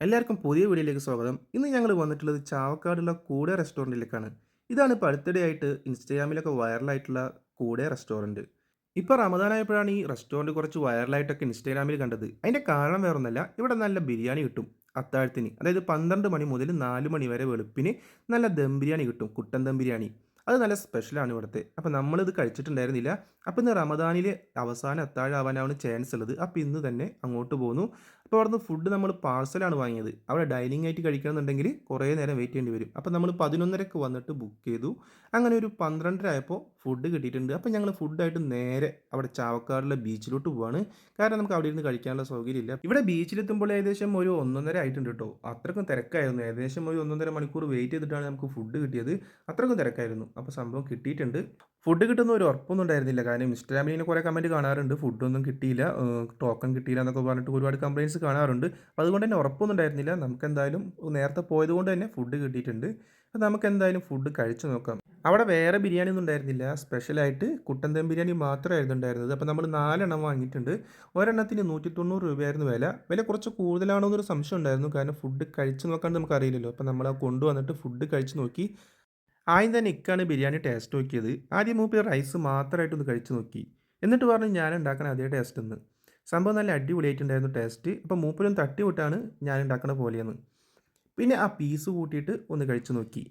എല്ലാവർക്കും പുതിയ വീഡിയോയിലേക്ക് സ്വാഗതം. ഇന്ന് ഞങ്ങൾ വന്നിട്ടുള്ളത് ചാവക്കാടുള്ള കൂടെ റെസ്റ്റോറന്റിലേക്കാണ് ഇതാണ് ഇപ്പോൾ അടുത്തിടെ ആയിട്ട് ഇൻസ്റ്റാഗ്രാമിലൊക്കെ വൈറലായിട്ടുള്ള കൂടെ റെസ്റ്റോറന്റ് ഇപ്പോൾ റമദാനായപ്പോഴാണ് ഈ റെസ്റ്റോറന്റ് കുറച്ച് വൈറലായിട്ടൊക്കെ ഇൻസ്റ്റാഗ്രാമിൽ കണ്ടത്. അതിന്റെ കാരണം വേറൊന്നല്ല ഇവിടെ നല്ല ബിരിയാണി കിട്ടും അത്താഴത്തിന്. അതായത് പന്ത്രണ്ട് മണി മുതൽ നാല് മണി വരെ വെളുപ്പിന് നല്ല ദം ബിരിയാണി കിട്ടും കുട്ടൻ ദം ബിരിയാണി. അത് നല്ല സ്പെഷ്യലാണ് ഇവിടുത്തെ. അപ്പോൾ നമ്മളിത് കഴിച്ചിട്ടുണ്ടായിരുന്നില്ല. അപ്പോൾ ഇന്ന് റമദാനിലെ അവസാന അത്താഴാവാനാണ് ചാൻസ് ഉള്ളത്. അപ്പോൾ ഇന്ന് തന്നെ അങ്ങോട്ട് പോകുന്നു അപ്പോൾ അവിടുന്ന് ഫുഡ് നമ്മൾ പാഴ്സലാണ് വാങ്ങിയത്. അവിടെ ഡൈനിങ് ആയിട്ട് കഴിക്കണമെന്നുണ്ടെങ്കിൽ കുറേ നേരം വെയിറ്റ് ചെയ്യേണ്ടി വരും. അപ്പോൾ നമ്മൾ പതിനൊന്നരക്ക് വന്നിട്ട് ബുക്ക് ചെയ്തു. അങ്ങനെ ഒരു പന്ത്രണ്ടര ആയപ്പോൾ ഫുഡ് കിട്ടിയിട്ടുണ്ട്. അപ്പോൾ ഞങ്ങൾ ഫുഡായിട്ട് നേരെ അവിടെ ചാവക്കാടുള്ള ബീച്ചിലോട്ട് പോവാണ്. കാരണം നമുക്ക് അവിടെ ഇരുന്ന് കഴിക്കാനുള്ള സൗകര്യമില്ല ഇവിടെ ബീച്ചിലെത്തുമ്പോൾ ഏകദേശം ഒരു ഒന്നൊന്നര ആയിട്ടുണ്ട് കേട്ടോ. അത്രക്കും തിരക്കായിരുന്നു. ഏകദേശം ഒരു ഒന്നൊന്നര മണിക്കൂർ വെയിറ്റ് ചെയ്തിട്ടാണ് നമുക്ക് ഫുഡ് കിട്ടിയത്. അത്രക്കും തിരക്കായിരുന്നു. അപ്പോൾ സംഭവം കിട്ടിയിട്ടുണ്ട്. ഫുഡ് കിട്ടുന്ന ഒരു ഉറപ്പൊന്നും ഉണ്ടായിരുന്നില്ല. കാരണം ഇൻസ്റ്റാഗ്രാമിൽ ഇങ്ങനെ കുറേ കമന്റ് കാണാറുണ്ട്. ഫുഡൊന്നും കിട്ടിയില്ല. ടോക്കൺ കിട്ടിയില്ല എന്നൊക്കെ പറഞ്ഞിട്ട് ഒരുപാട് കംപ്ലയിൻസ് കാണാറുണ്ട്. അപ്പോൾ അതുകൊണ്ട് തന്നെ ഉറപ്പൊന്നും ഉണ്ടായിരുന്നില്ല. നമുക്ക് എന്തായാലും നേരത്തെ പോയതുകൊണ്ട് തന്നെ ഫുഡ് കിട്ടിയിട്ടുണ്ട്. അപ്പോൾ നമുക്ക് എന്തായാലും ഫുഡ് കഴിച്ചു നോക്കാം. അവിടെ വേറെ ബിരിയാണി ഒന്നും ഉണ്ടായിരുന്നില്ല. സ്പെഷ്യലായിട്ട് കുട്ടന്തം ബിരിയാണി മാത്രമായിരുന്നു ഉണ്ടായിരുന്നത്. അപ്പോൾ നമ്മൾ നാലെണ്ണം വാങ്ങിയിട്ടുണ്ട്. ഒരെണ്ണത്തിന് നൂറ്റി തൊണ്ണൂറ് രൂപയായിരുന്നു വില. വില കുറച്ച് കൂടുതലാണോ എന്നൊരു സംശയം ഉണ്ടായിരുന്നു. കാരണം ഫുഡ് കഴിച്ചു നോക്കാണ്ട് നമുക്കറിയില്ലല്ലോ. അപ്പോൾ നമ്മൾ കൊണ്ടുവന്നിട്ട് ഫുഡ് കഴിച്ചു നോക്കി. ആദ്യം തന്നെ ഇക്കാണ് ബിരിയാണി ടേസ്റ്റ് നോക്കിയത്. ആദ്യം മൂപ്പി റൈസ് മാത്രമായിട്ടൊന്ന് കഴിച്ച് നോക്കി. എന്നിട്ട് പറഞ്ഞു ഞാൻ ഉണ്ടാക്കണ അതേ ടേസ്റ്റ് എന്ന് സംഭവം നല്ല അടിപൊളിയായിട്ടുണ്ടായിരുന്നു ടേസ്റ്റ് അപ്പോൾ മൂപ്പരും തട്ടി വിട്ടാണ് ഞാൻ ഉണ്ടാക്കണ പോലെയെന്ന്. പിന്നെ ആ പീസ് കൂട്ടിയിട്ട് ഒന്ന് കഴിച്ച് നോക്കി.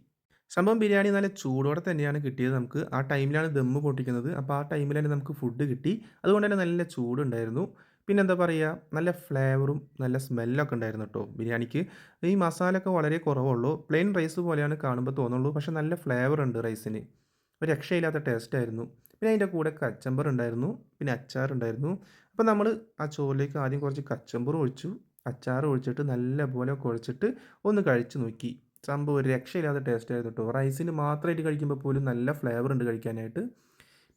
സംഭവം ബിരിയാണി നല്ല ചൂടോടെ തന്നെയാണ് കിട്ടിയത് നമുക്ക്. ആ ടൈമിലാണ് ദമ്മ് പൊട്ടിക്കുന്നത്. അപ്പോൾ ആ ടൈമിൽ തന്നെ നമുക്ക് ഫുഡ് കിട്ടി. അതുകൊണ്ട് തന്നെ നല്ല ചൂടുണ്ടായിരുന്നു. പിന്നെ എന്താ പറയുക നല്ല ഫ്ലേവറും നല്ല സ്മെല്ലൊക്കെ ഉണ്ടായിരുന്നു കേട്ടോ ബിരിയാണിക്ക്. ഈ മസാലയൊക്കെ വളരെ കുറവുള്ളൂ. പ്ലെയിൻ റൈസ് പോലെയാണ് കാണുമ്പോൾ തോന്നുള്ളൂ. പക്ഷേ നല്ല ഫ്ലേവർ ഉണ്ട് റൈസിന് ഒരു രക്ഷയില്ലാത്ത ടേസ്റ്റ് ആയിരുന്നു. പിന്നെ അതിന്റെ കൂടെ കച്ചമ്പർ ഉണ്ടായിരുന്നു. പിന്നെ അച്ചാർ ഉണ്ടായിരുന്നു. അപ്പോൾ നമ്മൾ ആ ചോറിലേക്ക് ആദ്യം കുറച്ച് കച്ചമ്പർ ഒഴിച്ചു. അച്ചാർ ഒഴിച്ചിട്ട് നല്ല പോലെ കുഴച്ചിട്ട് ഒന്ന് കഴിച്ചു നോക്കി. സംഭവം ഒരു രക്ഷയില്ലാത്ത ടേസ്റ്റ് ആയിരുന്നു കേട്ടോ റൈസിന് മാത്രമായിട്ട് കഴിക്കുമ്പോൾ പോലും നല്ല ഫ്ലേവർ ഉണ്ട് കഴിക്കാനായിട്ട്.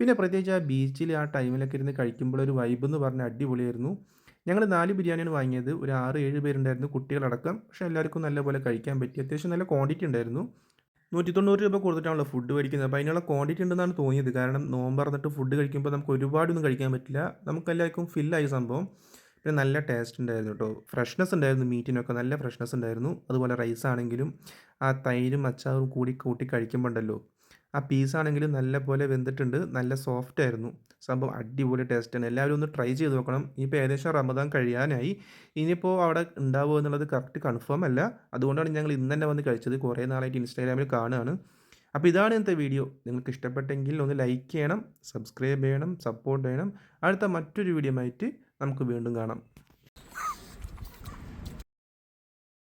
പിന്നെ പ്രത്യേകിച്ച് ആ ബീച്ചിൽ ആ ടൈമിലൊക്കെ ഇരുന്ന് കഴിക്കുമ്പോൾ ഒരു വൈബ് എന്ന് പറഞ്ഞാൽ അടിപൊളിയായിരുന്നു. ഞങ്ങൾ നാല് ബിരിയാണിയാണ് വാങ്ങിയത്. ഒരു ആറ് ഏഴ് പേരുണ്ടായിരുന്നു കുട്ടികളടക്കം. പക്ഷേ എല്ലാവർക്കും നല്ലപോലെ കഴിക്കാൻ പറ്റി. അത്യാവശ്യം നല്ല ക്വാണ്ടിറ്റി ഉണ്ടായിരുന്നു. നൂറ്റി തൊണ്ണൂറ് രൂപ കൊടുത്തിട്ടാണല്ലോ ഫുഡ് കഴിക്കുന്നത് അപ്പോൾ അതിനുള്ള ക്വാണ്ടിറ്റി ഉണ്ടെന്നാണ് തോന്നിയത്. കാരണം നോമ്പ് പറഞ്ഞിട്ട് ഫുഡ് കഴിക്കുമ്പോൾ നമുക്ക് ഒരുപാടൊന്നും കഴിക്കാൻ പറ്റില്ല. നമുക്ക് എല്ലാവർക്കും ഫില്ലായി സംഭവം. പിന്നെ നല്ല ടേസ്റ്റ് ഉണ്ടായിരുന്നു കേട്ടോ ഫ്രഷ്നെസ് ഉണ്ടായിരുന്നു മീറ്റിനൊക്കെ നല്ല ഫ്രഷ്നെസ് ഉണ്ടായിരുന്നു. അതുപോലെ റൈസ് ആണെങ്കിലും ആ തൈരും അച്ചാറും കൂടി കൂട്ടി കഴിക്കുമ്പോൾ ഉണ്ടല്ലോ. ആ പീസാണെങ്കിലും നല്ല പോലെ വെന്തിട്ടുണ്ട്. നല്ല സോഫ്റ്റ് ആയിരുന്നു. സംഭവം അടിപൊളി ടേസ്റ്റ് ആണ്. എല്ലാവരും ഒന്ന് ട്രൈ ചെയ്ത് നോക്കണം. ഇനിയിപ്പോൾ ഏകദേശം റമദാൻ കഴിയാനായി. ഇനിയിപ്പോൾ അവിടെ ഉണ്ടാവുമോ എന്നുള്ളത് കറക്റ്റ് കൺഫേം അല്ല. അതുകൊണ്ടാണ് ഞങ്ങൾ ഇന്ന് തന്നെ വന്ന് കഴിച്ചത്. കുറേ നാളായിട്ട് ഇൻസ്റ്റാഗ്രാമിൽ കാണുകയാണ്. അപ്പോൾ ഇതാണ് ഇന്നത്തെ വീഡിയോ നിങ്ങൾക്ക് ഇഷ്ടപ്പെട്ടെങ്കിൽ ഒന്ന് ലൈക്ക് ചെയ്യണം സബ്സ്ക്രൈബ് ചെയ്യണം സപ്പോർട്ട് ചെയ്യണം. അടുത്ത മറ്റൊരു വീഡിയോ ആയിട്ട് നമുക്ക് വീണ്ടും കാണാം.